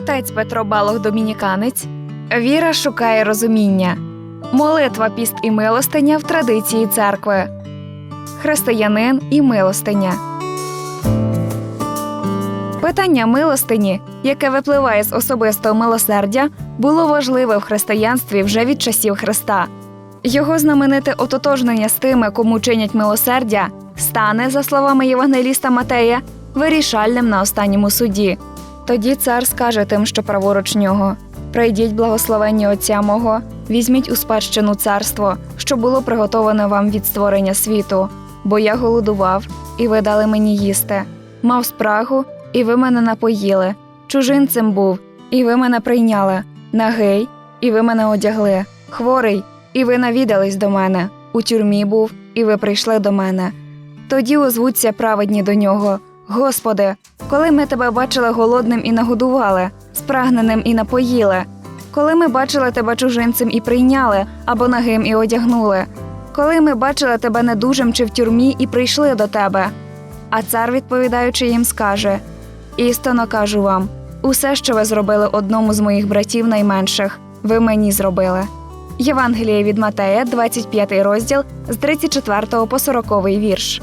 Отець Петро Балох Домініканець. Віра шукає розуміння. Молитва, піст і милостиня в традиції церкви. Християнин і милостиня. Питання милостині, яке випливає з особистого милосердя, було важливе в християнстві вже від часів Христа. Його знамените ототожнення з тими, кому чинять милосердя, стане, за словами Євангеліста Матея, вирішальним на останньому суді. Тоді цар скаже тим, що праворуч нього: Прийдіть благословенні Отця мого, візьміть у спадщину царство, що було приготоване вам від створення світу, бо я голодував, і ви дали мені їсти, мав спрагу, і ви мене напоїли, чужинцем був, і ви мене прийняли, нагий, і ви мене одягли, хворий, і ви навідались до мене, у тюрмі був, і ви прийшли до мене. Тоді озвуться праведні до нього. Господи, коли ми тебе бачили голодним і нагодували, спрагненим і напоїли, коли ми бачили тебе чужинцем і прийняли, або нагим і одягнули, коли ми бачили тебе недужим чи в тюрмі і прийшли до тебе. А цар, відповідаючи їм, скаже: Істинно кажу вам, усе, що ви зробили одному з моїх братів найменших, ви мені зробили. Євангеліє від Матея, 25 розділ з 34 по 40 вірш.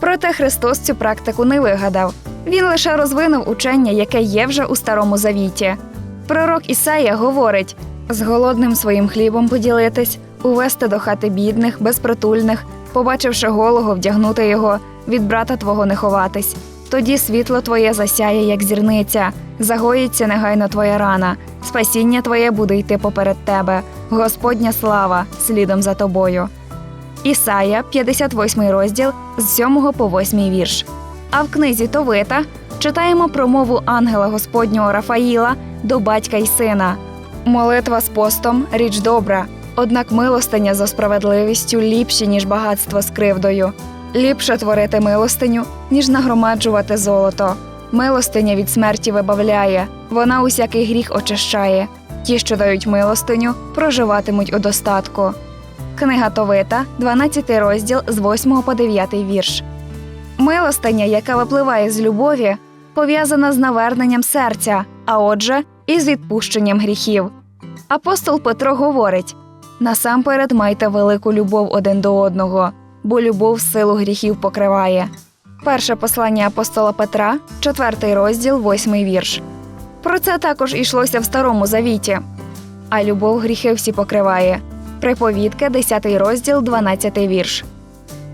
Проте Христос цю практику не вигадав. Він лише розвинув учення, яке є вже у старому завіті. Пророк Ісая говорить: з голодним своїм хлібом поділитись, увести до хати бідних, безпритульних, побачивши голого, вдягнути його, від брата твого не ховатись. Тоді світло твоє засяє, як зірниця, загоїться негайно твоя рана, спасіння твоє буде йти поперед тебе, Господня слава слідом за тобою. Ісая, 58 розділ з 7 по 8 вірш. А в книзі Товита читаємо про мову ангела Господнього Рафаїла до батька й сина. Молитва з постом річ добра, однак милостиня за справедливістю ліпші, ніж багатство з кривдою. Ліпше творити милостиню, ніж нагромаджувати золото. Милостиня від смерті вибавляє, вона усякий гріх очищає. Ті, що дають милостиню, проживатимуть у достатку. Книга Товита, 12 розділ з 8 по 9 вірш. Милостиня, яка випливає з любові, пов'язана з наверненням серця, а отже, і з відпущенням гріхів. Апостол Петро говорить: насамперед майте велику любов один до одного, бо любов силу гріхів покриває. Перше послання апостола Петра, 4 розділ, 8 вірш. Про це також йшлося в Старому Завіті. А любов гріхи всі покриває. Приповідки, 10 розділ, 12 вірш.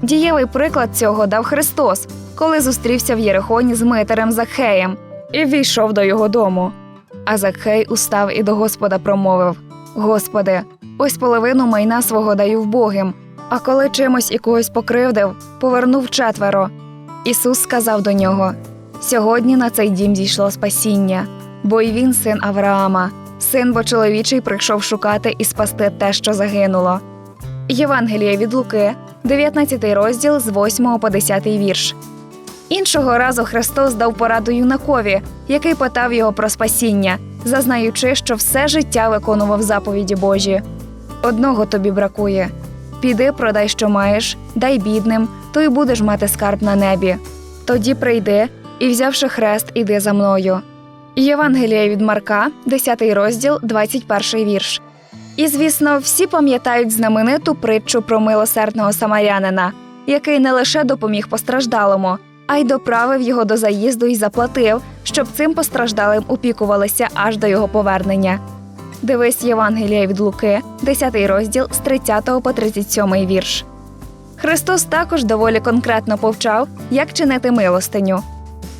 Дієвий приклад цього дав Христос, коли зустрівся в Єрихоні з митарем Закхеєм і війшов до його дому. А Закхей устав і до Господа промовив: Господи, ось половину майна свого даю вбогим, а коли чимось і когось покривдив, повернув четверо. Ісус сказав до нього: Сьогодні на цей дім зійшло спасіння, бо й він син Авраама, син бо чоловічий прийшов шукати і спасти те, що загинуло. Євангеліє від Луки, 19 розділ з 8 по 10 вірш. Іншого разу Христос дав пораду юнакові, який питав його про спасіння, зазнаючи, що все життя виконував заповіді Божі. Одного тобі бракує. Піди, продай, що маєш, дай бідним, то й будеш мати скарб на небі. Тоді прийди і, взявши хрест, іди за мною. Євангеліє від Марка, 10 розділ, 21 вірш. І, звісно, всі пам'ятають знамениту притчу про милосердного самарянина, який не лише допоміг постраждалому, а й доправив його до заїзду і заплатив, щоб цим постраждалим опікувалися аж до його повернення. Дивись Євангелія від Луки, 10 розділ з 30 по 37 вірш. Христос також доволі конкретно повчав, як чинити милостиню.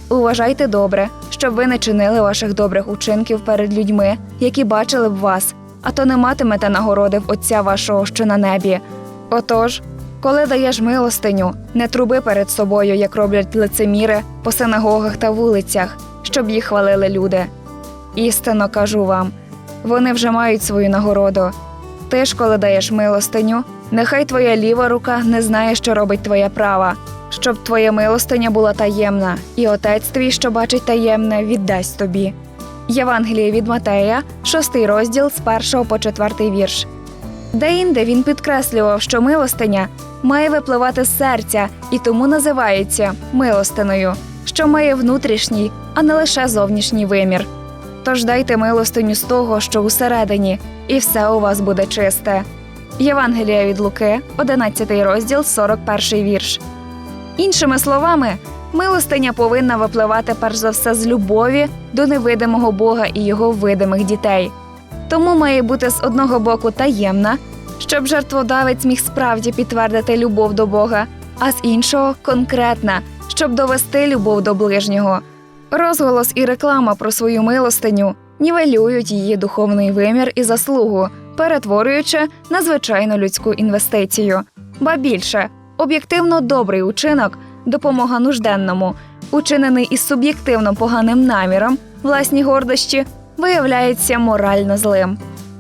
Уважайте добре, щоб ви не чинили ваших добрих учинків перед людьми, які бачили б вас, а то не матимете нагороди в Отця вашого, що на небі. Отож, коли даєш милостиню, не труби перед собою, як роблять лицеміри по синагогах та вулицях, щоб їх хвалили люди. Істинно кажу вам, вони вже мають свою нагороду. Ти ж, коли даєш милостиню, нехай твоя ліва рука не знає, що робить твоя права, щоб твоя милостиня була таємна, і отець твій, що бачить таємне, віддасть тобі. Євангеліє від Матея, 6 розділ з 1 по 4 вірш. Деінде він підкреслював, що милостиня має випливати з серця і тому називається милостиною, що має внутрішній, а не лише зовнішній вимір. Тож дайте милостиню з того, що усередині, і все у вас буде чисте. Євангелія від Луки, 11 розділ, 41 вірш. Іншими словами, милостиня повинна випливати перш за все з любові до невидимого Бога і його видимих дітей. Тому має бути з одного боку таємна, щоб жертводавець міг справді підтвердити любов до Бога, а з іншого конкретна, щоб довести любов до ближнього. Розголос і реклама про свою милостиню нівелюють її духовний вимір і заслугу, перетворюючи на звичайну людську інвестицію. Ба більше, об'єктивно добрий учинок, допомога нужденному, учинений із суб'єктивно поганим наміром, власні гордощі, виявляється морально злим.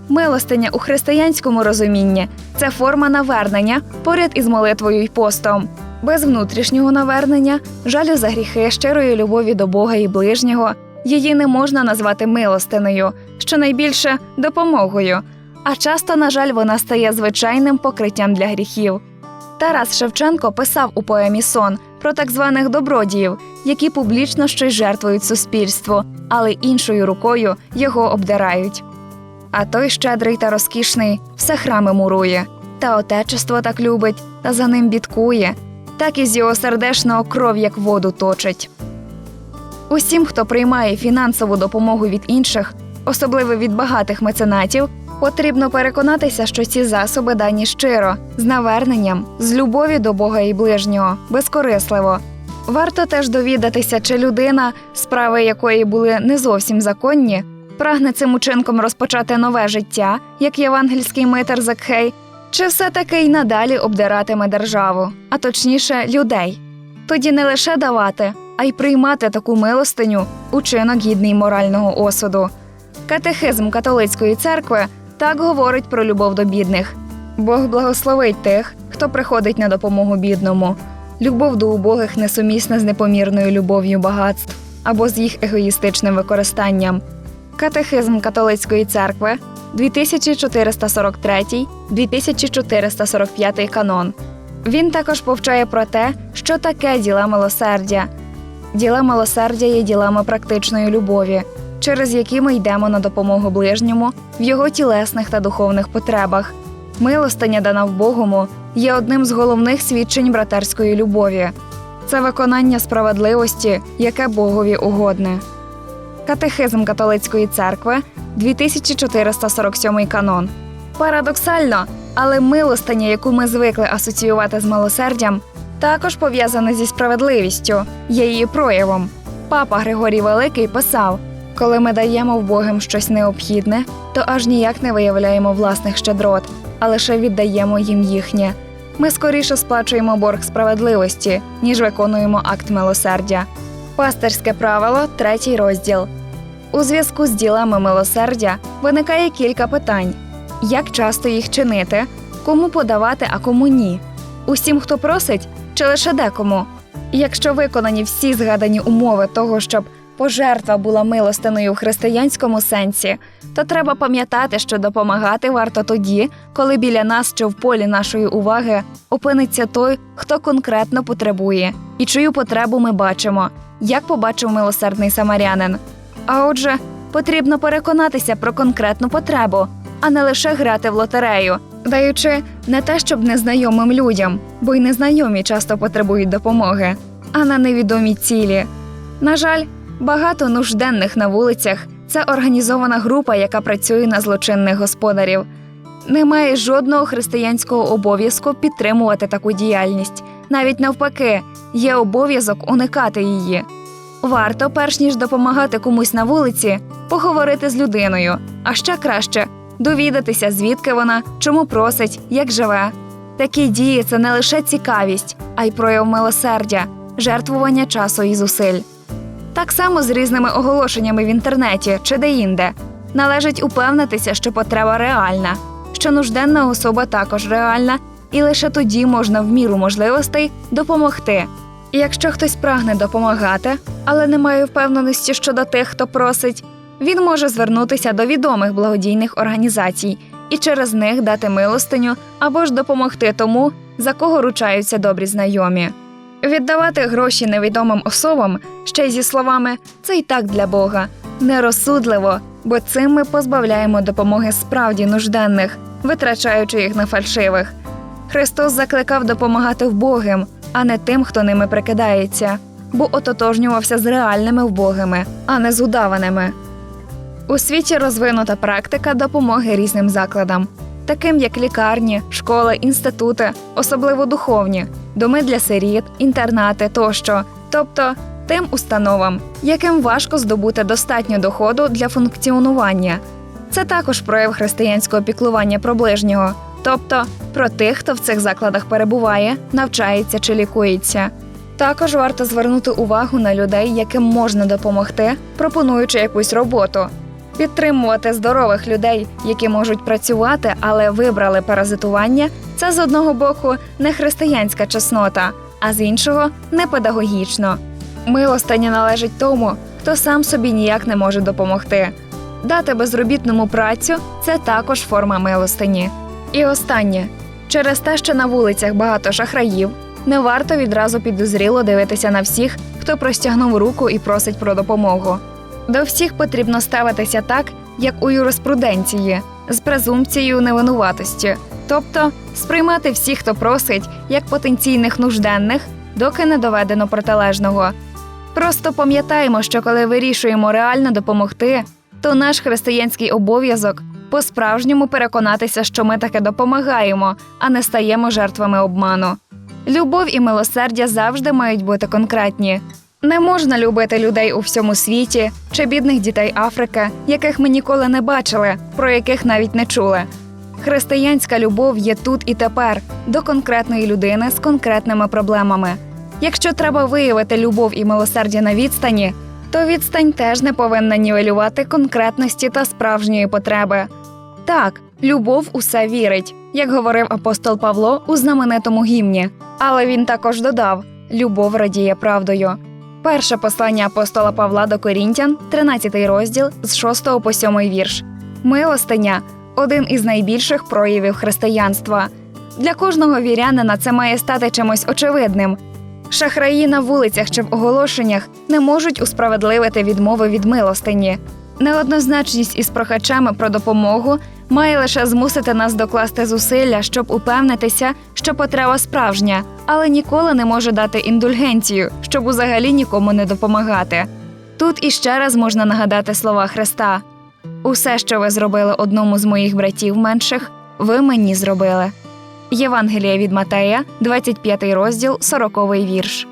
Милостиня у християнському розумінні це форма навернення поряд із молитвою й постом. Без внутрішнього навернення, жалю за гріхи, щирої любові до Бога і ближнього, її не можна назвати милостинею, що найбільше допомогою. А часто, на жаль, вона стає звичайним покриттям для гріхів. Тарас Шевченко писав у поемі Сон про так званих добродіїв, які публічно щось жертвують суспільству, але іншою рукою його обдирають. А той щедрий та розкішний все храми мурує, та отечество так любить, та за ним бідкує, так із його сердешного кров, як воду точить. Усім, хто приймає фінансову допомогу від інших, особливо від багатих меценатів, потрібно переконатися, що ці засоби дані щиро, з наверненням, з любові до Бога і ближнього, безкорисливо. Варто теж довідатися, чи людина, справи якої були не зовсім законні, прагне цим учинком розпочати нове життя, як євангельський митер Закхей, чи все-таки й надалі обдиратиме державу, а точніше людей. Тоді не лише давати, а й приймати таку милостиню учинок гідний морального осуду. Катехизм католицької церкви так говорить про любов до бідних. Бог благословить тих, хто приходить на допомогу бідному. Любов до убогих несумісна з непомірною любов'ю багатств або з їх егоїстичним використанням. Катехизм католицької церкви 2443-2445 канон. Він також повчає про те, що таке діла милосердя. Діла милосердя є ділами практичної любові, через які ми йдемо на допомогу ближньому в його тілесних та духовних потребах. Милостиня, дана в Богому, є одним з головних свідчень братерської любові. Це виконання справедливості, яке Богові угодне. Катехизм католицької церкви 2447 канон. Парадоксально, але милостиня, яку ми звикли асоціювати з милосердям, також пов'язана зі справедливістю, є її проявом. Папа Григорій Великий писав: коли ми даємо вбогим щось необхідне, то аж ніяк не виявляємо власних щедрот, а лише віддаємо їм їхнє. Ми скоріше сплачуємо борг справедливості, ніж виконуємо акт милосердя. Пастирське правило, третій розділ. У зв'язку з ділами милосердя виникає кілька питань: як часто їх чинити, кому подавати, а кому ні? Усім, хто просить, чи лише декому? Якщо виконані всі згадані умови того, щоб пожертва була милостиною в християнському сенсі, то треба пам'ятати, що допомагати варто тоді, коли біля нас чи в полі нашої уваги опиниться той, хто конкретно потребує, і чию потребу ми бачимо, як побачив милосердний самарянин. А отже, потрібно переконатися про конкретну потребу, а не лише грати в лотерею, даючи не те, щоб незнайомим людям, бо й незнайомі часто потребують допомоги, а на невідомі цілі. На жаль, багато нужденних на вулицях це організована група, яка працює на злочинних господарів. Немає жодного християнського обов'язку підтримувати таку діяльність. Навіть навпаки, є обов'язок уникати її. Варто, перш ніж допомагати комусь на вулиці, поговорити з людиною, а ще краще довідатися, звідки вона, чому просить, як живе. Такі дії це не лише цікавість, а й прояв милосердя, жертвування часу і зусиль. Так само з різними оголошеннями в інтернеті чи де-інде. Належить упевнитися, що потреба реальна, що нужденна особа також реальна, і лише тоді можна в міру можливостей допомогти. І якщо хтось прагне допомагати, але не має впевненості щодо тих, хто просить, він може звернутися до відомих благодійних організацій і через них дати милостиню або ж допомогти тому, за кого ручаються добрі знайомі. Віддавати гроші невідомим особам ще й зі словами це й так для Бога нерозсудливо, бо цим ми позбавляємо допомоги справді нужденних, витрачаючи їх на фальшивих. Христос закликав допомагати вбогим, а не тим, хто ними прикидається, бо ототожнювався з реальними вбогими, а не з удаваними. У світі розвинута практика допомоги різним закладам, таким як лікарні, школи, інститути, особливо духовні, доми для сиріт, інтернати тощо, тобто тим установам, яким важко здобути достатньо доходу для функціонування. Це також прояв християнського піклування про ближнього, тобто про тих, хто в цих закладах перебуває, навчається чи лікується. Також варто звернути увагу на людей, яким можна допомогти, пропонуючи якусь роботу. Підтримувати здорових людей, які можуть працювати, але вибрали паразитування, це з одного боку не християнська чеснота, а з іншого не педагогічно. Милостиня належить тому, хто сам собі ніяк не може допомогти. Дати безробітному працю це також форма милостині. І останнє через те, що на вулицях багато шахраїв, не варто відразу підозріло дивитися на всіх, хто простягнув руку і просить про допомогу. До всіх потрібно ставитися так, як у юриспруденції, з презумпцією невинуватості, тобто сприймати всіх, хто просить, як потенційних нужденних, доки не доведено протилежного. Просто пам'ятаємо, що коли вирішуємо реально допомогти, то наш християнський обов'язок по-справжньому переконатися, що ми таки допомагаємо, а не стаємо жертвами обману. Любов і милосердя завжди мають бути конкретні. Не можна любити людей у всьому світі чи бідних дітей Африки, яких ми ніколи не бачили, про яких навіть не чули. Християнська любов є тут і тепер до конкретної людини з конкретними проблемами. Якщо треба виявити любов і милосердя на відстані, то відстань теж не повинна нівелювати конкретності та справжньої потреби. Так, любов усе вірить, як говорив апостол Павло у знаменитому гімні. Але він також додав: любов радіє правдою. Перше послання апостола Павла до Корінтян, 13 розділ з 6 по 7 вірш. Милостиня один із найбільших проявів християнства. Для кожного вірянина це має стати чимось очевидним. Шахраї на вулицях чи в оголошеннях не можуть усправедливити відмови від милостині. Неоднозначність із прохачами про допомогу має лише змусити нас докласти зусилля, щоб упевнитися, що потреба справжня, але ніколи не може дати індульгенцію, щоб узагалі нікому не допомагати. Тут іще раз можна нагадати слова Христа: усе, що ви зробили одному з моїх братів менших, ви мені зробили. Євангелія від Матея, 25 розділ, 40 вірш.